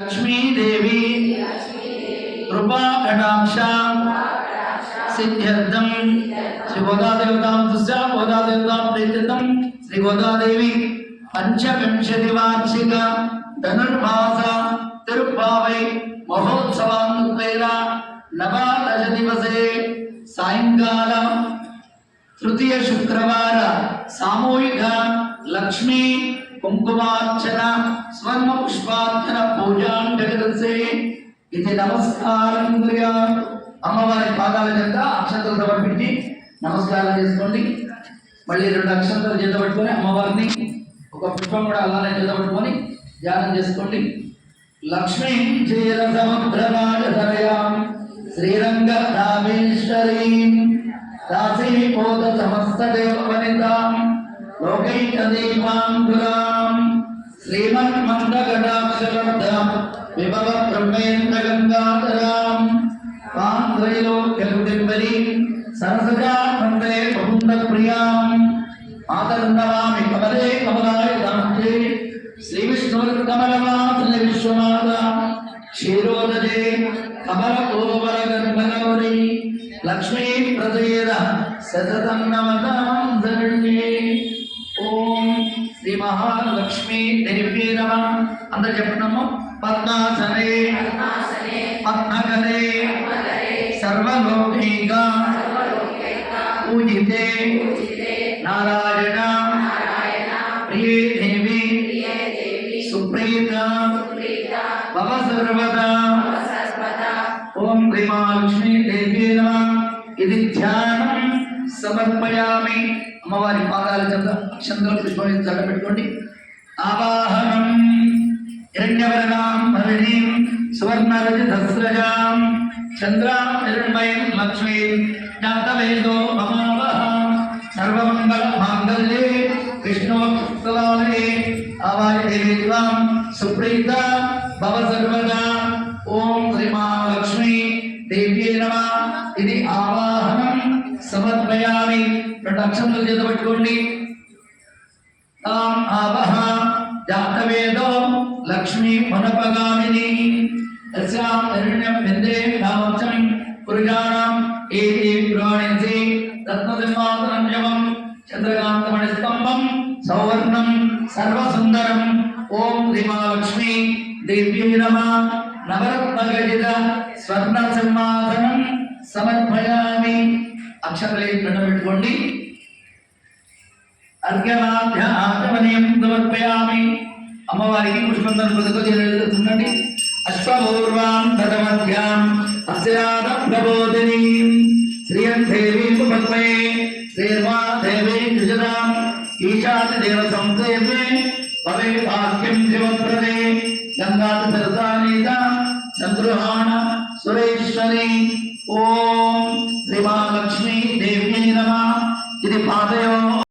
लक्ष्मी देवी रूपा कटाक्षा सिद्ध्यर्थम श्री गोदा देवता दुस्या गोदा देवता प्रीतम श्री गोदा देवी पंचविंशति वार्षिक धनुर्मास तिरुपावै महोत्सवान्वेन नवादश दिवसे सायंकाल तृतीय शुक्रवार, सामूहिक लक्ष्मी कुंकुमार्चना స్వర్ణ పుష్పార్చన పూజాంగసే ఇది నమస్కారం అమ్మవారి పాదాల చెంత అక్షంతలు సమర్పించి నమస్కారం చేసుకోండి. మళ్ళీ రెండు అక్షంతలు చేత పట్టుకొని అమ్మవారిని ఒక పుష్పం కూడా అలానే చేత పట్టుకొని ధ్యానం చేసుకోండి. లక్ష్మీ క్షీర సముద్రరాజధరయాం శ్రీరంగ రామేశ్వరీం. రాశీపోత సమస్త దేవనితాం లోకైక దీపాంకురాం ശ്രീമന്മന്ദകടാക്ഷലബ്ധം വിഭവ ലക്ഷ്മീ പ്രതേര സതതം നമതാം ധരണ്യേ ഓ శ్రీ మహాలక్ష్మీ దేవ్యే నమ అందరు చెప్పినాము పద్మాసనే. పద్మగలే. సర్వలోకైక. పూజితే. నారాయణ. ప్రియే దేవి. సుప్రీత. భవ సర్వదా. ఓం శ్రీ హ్రీమాలక్ష్మీ దేవీ నమ ఇది ధ్యానం. సమర్పయామి. అమ్మవారి పాదాల చెంత చంద్ర పుష్పం జడ పెట్టుకోండి. ఆవాహనం హిరణ్యవర్ణాం భరణీం సువర్ణరజతస్రజాం చంద్రాం హిరణ్మయం లక్ష్మీం జాతవేదో మమావహ సర్వమంగళ మాంగళ్యే విష్ణువత్సలాలే ఆవాయ దేవి త్వాం సుప్రీత భవ సర్వదా ఓం శ్రీమాలక్ష్మీ దేవ్యే నమ. ఇది ఆవాహనం సమర్పయామి రెండు అక్షరాలు చేత పట్టుకోండి. తాం ఆవహ జాతవేదో లక్ష్మీ పునపగామిని తస్యాం హిరణ్యం విందే నామచ్చం పురుషాణం ఏతి పురాణించి రత్నసింహాసనం యవం చంద్రకాంతమణి స్తంభం సౌవర్ణం సర్వసుందరం. ఓం శ్రీమాలక్ష్మి దేవ్యై నమ. నవరత్నగజిత స్వర్ణ సింహాసనం సమర్పయామి. అక్షరలే పెట్టుకోండి. అర్ఘ్యమాధ్యాచమనీయం సమర్పయామి. అమ్మవారికి పుష్పందన పదకొ చేరుతుండండి అశ్వపూర్వాం తదమధ్యాం అస్యాద ప్రబోధిని. శ్రియం దేవీ పద్మయే శ్రీర్మా దేవీ కృజదాం ఈశాతి దేవ సంసేవే భవే భాగ్యం శివప్రదే గంగాత సరసానీత సంగృహాణ సురేశ్వరి. ఓం